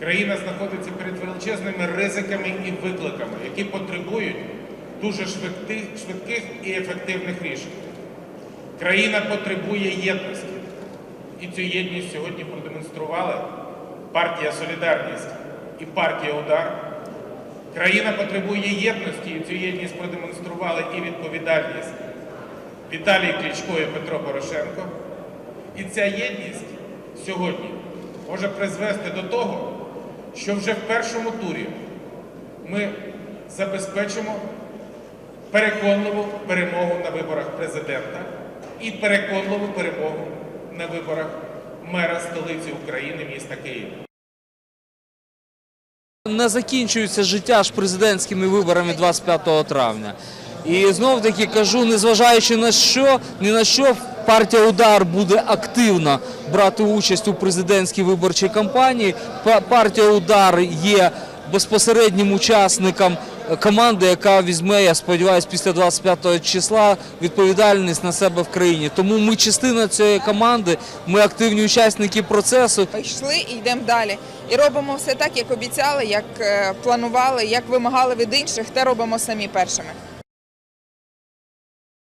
Країна знаходиться перед величезними ризиками і викликами, які потребують дуже швидких, і ефективних рішень. Країна потребує єдності. І цю єдність сьогодні продемонстрували партія Солідарність і партія Удар. Країна потребує єдності, і цю єдність продемонстрували і відповідальність Віталій Кличко і Петро Порошенко. І ця єдність сьогодні може призвести до того, що вже в першому турі ми забезпечимо переконливу перемогу на виборах президента і переконливу перемогу на виборах мера столиці України міста Києва. Не закінчується життя ж президентськими виборами 25 травня. І знов таки кажу, незважаючи на що, ні на що партія Удар буде активно брати участь у президентській виборчій кампанії. Партія Удар є безпосереднім учасником команди, яка візьме, я сподіваюся, після 25 числа відповідальність на себе в країні. Тому ми частина цієї команди, ми активні учасники процесу. йшли і йдемо далі. І робимо все так, як обіцяли, як е, планували, як вимагали від інших, те робимо самі першими.